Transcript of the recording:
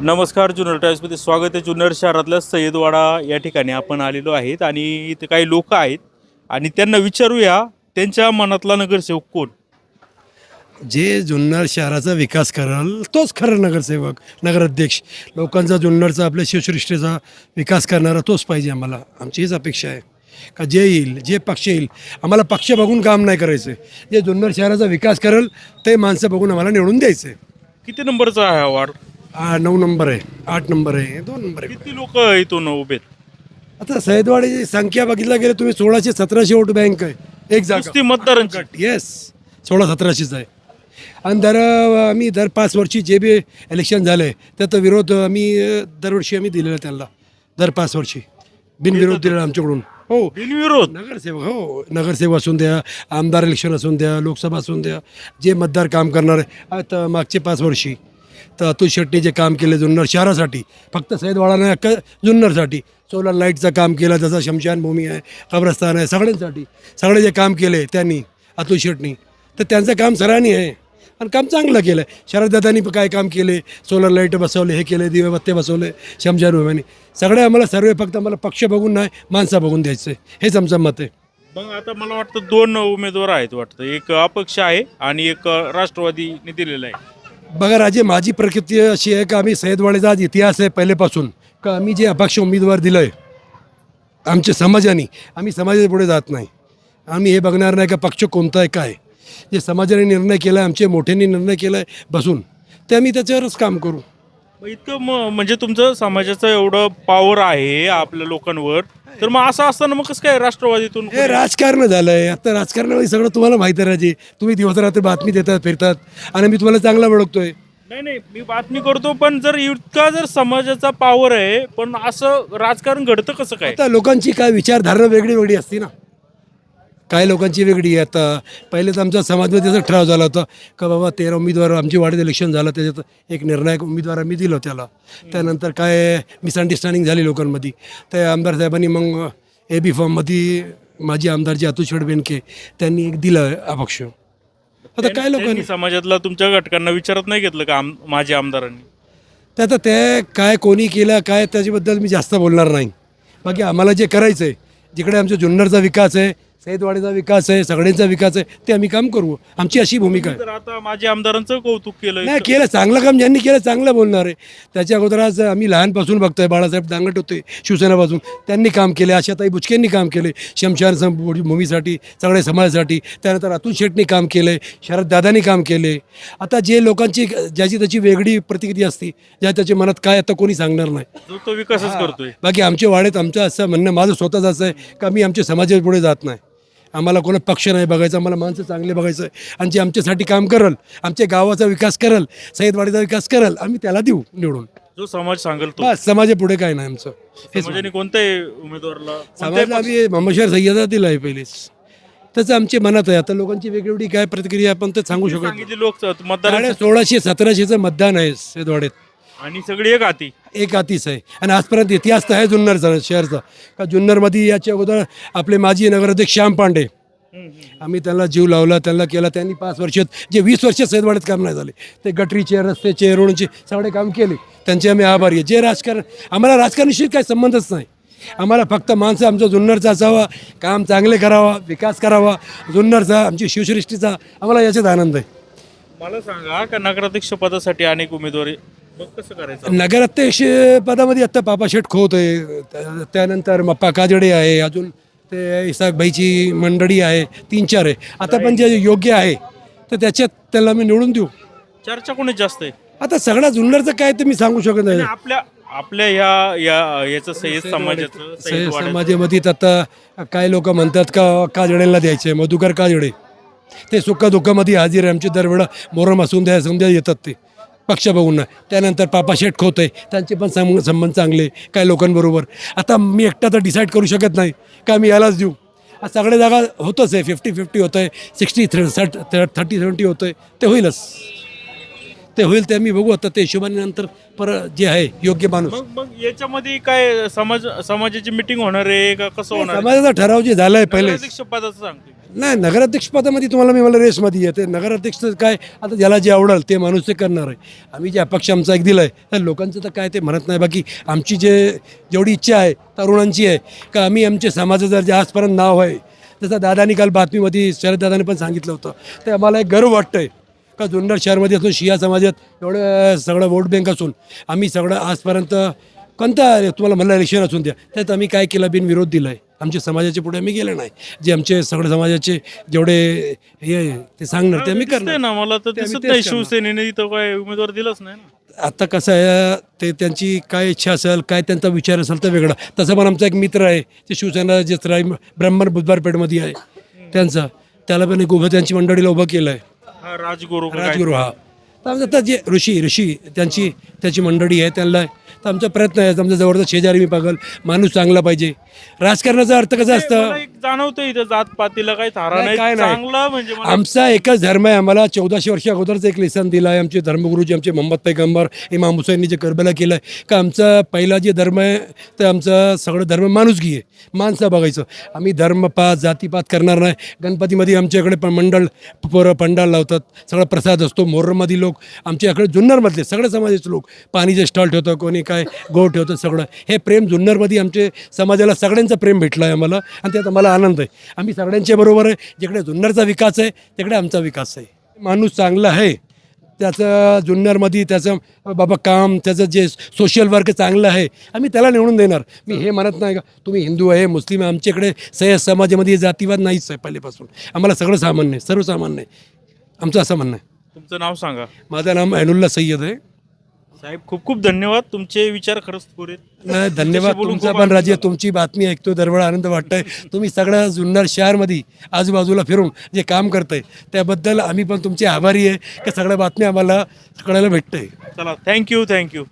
नमस्कार जुन्नर टाईम्समध्ये स्वागत आहे. जुन्नर शहरातल्या सय्यदवाडा या ठिकाणी आपण आलेलो आहेत आणि इथे काही लोक आहेत. आणि त्यांना विचारूया त्यांच्या मनातला नगरसेवक कोण? जे जुन्नर शहराचा विकास कराल तोच खरं नगरसेवक नगराध्यक्ष. लोकांचा जुन्नरचा आपल्या शिवसृष्टीचा विकास करणारा तोच पाहिजे आम्हाला. आमची हीच अपेक्षा आहे. का जे येईल जे पक्ष येईल आम्हाला पक्ष बघून काम नाही करायचं. जे जुन्नर शहराचा विकास करेल ते माणसं बघून आम्हाला निवडून द्यायचं. किती नंबरचा आहे हा वार्ड? हा नऊ नंबर आहे आठ नंबर आहे दोन नंबर आहे. किती लोक इथून उभे? आहेत? आता सैदवाडीची संख्या बघितल्या गेलं तुम्ही सोळाशे सतराशे वोट बँक आहे एक जागा. नुसती मतदारांची. येस सोळा सतराशेच आहे. आणि दर आम्ही दर पाच वर्षी जे बी इलेक्शन झालं त्यात विरोध आम्ही अ, दरवर्षी आम्ही दिलेला त्यांना. दर पाच वर्षी. बिनविरोध दिलेला आमच्याकडून. हो. बिनविरोध. नगरसेवक हो. नगरसेवक असून द्या आमदार इलेक्शन असून द्या लोकसभा असून द्या जे मतदार काम करणार आहे. आता मागचे पाच वर्षी तर अतुल शेट्टी जे काम केले जुन्नर शहरासाठी फक्त सैदवाडाने अख्खा जुन्नरसाठी. सोलर लाईटचं काम केलं त्याचं शमशानभूमी आहे कब्रस्तान आहे सगळ्यांसाठी. सगळे जे काम केले त्यांनी अतुल शेट्टी. तर त्यांचं काम सराहनीय आहे. आणि काम चांगलं केलं. आहे शरददादांनी पण काय काम केले? सोलर लाइट बसवले हे केले दिवे बत्ते बसवले शमशानभूमीने सगळे आम्हाला सर्व फक्त आम्हाला पक्ष बघून नाही माणसं बघून द्यायचं. आहे हेच आमचं मत आहे. मग आता मला वाटतं दोन उमेदवार आहेत वाटतं. एक अपक्ष आहे आणि एक राष्ट्रवादीने दिलेला आहे. बघा राजे माझी प्रकृती अशी आहे का आम्ही सय्यदवाडीचा आज इतिहास आहे पहिल्यापासून का आम्ही जे अपक्ष उमेदवार दिलं आहे आमच्या समाजाने आम्ही समाजाच्या पुढे जात नाही. आम्ही हे बघणार नाही का पक्ष कोणता आहे काय जे समाजाने निर्णय केला आहे आमच्या मोठ्यांनी निर्णय केला आहे बसून ते आम्ही त्याच्यावरच काम करू. मग इतकं म- म्हणजे तुमचं समाजाचं एवढं पॉवर आहे आपल्या लोकांवर. तर मग असं असताना मग कसं काय राष्ट्रवादीतून हे राजकारण झालं आहे आता राजकारणामध्ये सगळं तुम्हाला माहिती आहे राजे. तुम्ही दिवस रात्री बातमी देतात फिरतात. आणि मी तुम्हाला चांगला ओळखतोय. नाही नाही मी बातमी करतो पण जर इतका जर समाजाचा पॉवर आहे पण असं राजकारण घडतं कसं काय? आता लोकांची काय विचारधारणा वेगळी वेगळी असते ना. काय लोकांची वेगळी आहे. आता पहिले तर आमच्या समाजमध्ये त्याचा ठराव झाला होता का बाबा तेरा उमेदवार आमची वाढीत इलेक्शन झालं त्याच्यात एक निर्णायक उमेदवार आम्ही दिलो त्याला. त्यानंतर काय मिसअंडरस्टँडिंग झाली लोकांमध्ये. त्या आमदार साहेबांनी मग ए बी फॉर्ममध्ये माझी आमदारची अतुल बेनके त्यांनी एक दिलं अपक्ष. आता काय लोकांनी समाजातला तुमच्या घटकांना विचारत नाही घेतलं का आम माझ्या आमदारांनी? ते आता ते काय कोणी केलं काय त्याच्याबद्दल मी जास्त बोलणार नाही. बाकी आम्हाला जे करायचं आहे जिकडे आमच्या जुन्नरचा विकास आहे सैदवाडीचा विकास आहे सगळ्यांचा विकास आहे ते आम्ही काम करू. आमची अशी भूमिका आहे. तर आता माझ्या आमदारांचं कौतुक केलं नाही केलं चांगलं काम ज्यांनी केलं चांगलं बोलणार आहे. त्याच्या अगोदर आज आम्ही लहानपासून बघतोय बाळासाहेब दांगट होते शिवसेनापासून. त्यांनी काम केले आशाताई बुचकेंनी काम केले शमशान भूमीसाठी सगळ्या समाजासाठी त्यानंतर अतुल शेटनी काम केलं शरद दादानी काम केले. आता जे लोकांची ज्याची त्याची वेगळी प्रतिक्रिया असते ज्या त्याच्या मनात काय आता कोणी सांगणार नाही. तो विकासच करतोय. बाकी आमच्या वाड्यात आमचं असं म्हणणं माझं स्वतःच असं आहे का मी आमच्या समाजाच्या पुढे जात नाही. आम्हाला कोणा पक्ष नाही बघायचं आम्हाला माणसं चांगले बघायचं आहे. आणि जे आमच्यासाठी काम करल आमच्या गावाचा विकास करल सय्यदवाडीचा विकास करल आम्ही त्याला देऊ निवडून. जो समाज सांगेल तो. बस समाजा पुढे काय नाही आमचं. समाजाने कोणत्याही उमेदवाराला समाजाला आम्ही मोहम्मद सय्यदा दिला आहे पहिलेच. त्याचं आमच्या मनात आहे. आता लोकांची वेगवेगळी काय प्रतिक्रिया आपण ते सांगू शकत नाही. सांगितले लोक मतदार साडे सोळाशे सतराशेचं मतदान आहे सय्यदवाडीत. आणि सगळी एक हाती एक हातीच आहे. आणि आजपर्यंत इतिहास तर आहे जुन्नरचा शहरचा. का जुन्नरमध्ये याच्या अगोदर आपले माजी नगराध्यक्ष श्याम पांडे. आम्ही त्यांना जीव लावला त्यांना केला. त्यांनी पाच वर्षात जे वीस वर्ष सैदवाड्यात काम नाही झाले. ते गटरीचे रस्त्याचे रोडचे सगळे काम केले. त्यांचे आम्ही आभारी आहे. जे राजकारण आम्हाला राजकारणाशी काही संबंधच नाही. आम्हाला फक्त माणसं आमचा जुन्नरचा असावा काम चांगले करावा विकास करावा. जुन्नरचा आमची शिवसृष्टीचा आम्हाला याच्यात आनंद आहे. मला सांगा का नगराध्यक्ष पदासाठी अनेक उमेदवारी मग कसं करायचं? नगराध्यक्ष पदामध्ये आत्ता पापा शेठ खोत आहे. त्या- त्यानंतर मप्पा काजडे आहे. अजून ते इसाकबाईची मंडळी आहे. तीन चार आहे. आता पण जे योग्य आहे तर त्याच्यात त्याला आम्ही निवडून देऊ. चर्चा कोणी जास्त आहे? आता सगळा जुन्नरचं काय ते मी सांगू शकत नाही. आणि आपल्या आपल्या ह्या या याचं सय्यद समाजाचं सय- सय्यद वाड्याचं. समाजामध्ये तर आता काय लोक म्हणतात का काजडेला द्यायचे मधुकर काजडे. ते सुखा दुःखामध्ये हाजीर आहे. आमचे दरवेळा मोरम असून द्या समजा येतात ते. पक्ष बघून त्यानंतर पापा शेठ खोत आहे त्यांचे पण सं संबंध चांगले काय लोकांबरोबर. आता मी एकटा तर डिसाईड करू शकत नाही. का मी यालाच देऊ? आज सगळ्या जागा होतच आहे. फिफ्टी फिफ्टी होतं आहे सिक्स्टी थ्री थर्टी सेवन्टी होतं आहे ते होईलच. ते होईल ते आम्ही बघू आता. ते हिशोबाने नंतर पर जे आहे योग्य माणूस. मग मग याच्यामध्ये काय समाज समाजाची मिटिंग होणार आहे का? कसं होणार? समाजाचा ठराव जे झाला आहे पहिले. पदाचं सांगते. नाही नगराध्यक्षपदामध्ये तुम्हाला मी मला रेसमध्ये येते. नगराध्यक्ष काय आता ज्याला जे आवडेल ते माणूस ते करणार आहे. आम्ही जे अपक्ष आमचा एक दिला आहे तर लोकांचं तर काय ते म्हणत नाही. बाकी आमची जे जेवढी इच्छा आहे तरुणांची आहे का आम्ही आमच्या समाजाचं जे आजपर्यंत नाव आहे जसं दादानी काल बातमीमध्ये शरद दादाने पण सांगितलं होतं ते आम्हाला एक गर्व वाटतं आहे का जुन्नर शहरमध्ये असून शिया समाजात एवढं सगळं वोट बँक असून आम्ही सगळं आजपर्यंत कोणता तुम्हाला म्हणलं इलेक्शन असून द्या त्यात आम्ही काय केलं बिनविरोध दिला आहे आमच्या समाजाच्या पुढे आम्ही गेलो नाही. जे आमचे सगळे समाजाचे जेवढे हे आहे, ते सांगणार ते आम्ही करणार. ना मला तर दिसत नाही. शिवसेनेने इथं काय उमेदवार दिलाच नाही ना. आता कसं आहे ते त्यांची काय इच्छा असेल काय त्यांचा विचार असेल तर वेगळा. तसं पण आमचा एक मित्र आहे ते शिवसेना जे राय ब्राह्मण बुधवारपेठमध्ये आहे. त्यांचा त्याला पण एक उभं त्यांची मंडळीला उभं केलं आहे हा राजगुरू? राजगुरू हा. तर आता जे ऋषी ऋषी त्यांची त्याची मंडळी आहे त्यांना तर आमचा प्रयत्न आहे आमच्या जवळचा शेजारी मी पागल माणूस चांगला पाहिजे. राजकारणाचा अर्थ कसा असतं? जाणवतं इथं जात पातीला काही थारा नाही, काय नाही. नाही. चांगला म्हणजे मला आमचा एकच धर्म आहे आम्हाला चौदाशे वर्ष अगोदरचं एक लेसन दिलं आहे आमचे धर्मगुरूजी आमचे मोहम्मद पैगंबर इमाम हुसैननी जे करबला केलं आहे का आमचा पहिला जे धर्म आहे ते आमचं सगळं धर्म माणुसगी आहे माणसं बघायचं. आम्ही धर्मपात जातीपात करणार नाही. गणपतीमध्ये आमच्याकडे पण मंडळ पोरं पंडाल लावतात सगळा प्रसाद असतो मोहरममध्ये लोक आमच्याकडे जुन्नरमधले सगळे समाजाचे लोक पाणीचे स्टॉल ठेवतं कोणी काय गो ठेवतं सगळं. हे प्रेम जुन्नरमध्ये आमचे समाजाला सगळ्यांचं प्रेम भेटलं आहे आम्हाला आणि त्यात आम्हाला आनंद आहे. आम्ही सगळ्यांच्या बरोबर आहे. जिकडे जुन्नरचा विकास आहे तिकडे आमचा विकास आहे. माणूस चांगला आहे. त्याचं जुन्नरमध्ये त्याचं बाबा काम त्याचं जे सोशल वर्क चांगलं आहे आम्ही त्याला निवडून देणार. मी हे म्हणत नाही का तुम्ही हिंदू आहे मुस्लिम आहे आमच्याकडे सह्य समाजामध्ये जातीवाद नाहीच आहे पहिल्यापासून आम्हाला सगळं सामान्य आहे सर्वसामान्य आहे. आमचं असं म्हणणं आहे. तुमचं नाव सांगा. माझं नाव ऐनुल्ला सय्यद आहे. साहेब खूप खूप धन्यवाद. तुमचे विचार खरंच पुरे नाही धन्यवाद बोलून तुमचा खूप पण आनंद राजे झाला. तुमची बातमी ऐकतो दरवेळ आनंद वाटतंय. तुम्ही सगळं जुन्नर शहरमध्ये आजूबाजूला फिरून जे काम करताय त्याबद्दल आम्ही पण तुमचे आभारी आहे. की सगळ्या बातम्या आम्हाला कळायला भेटतंय. चला थँक्यू थँक्यू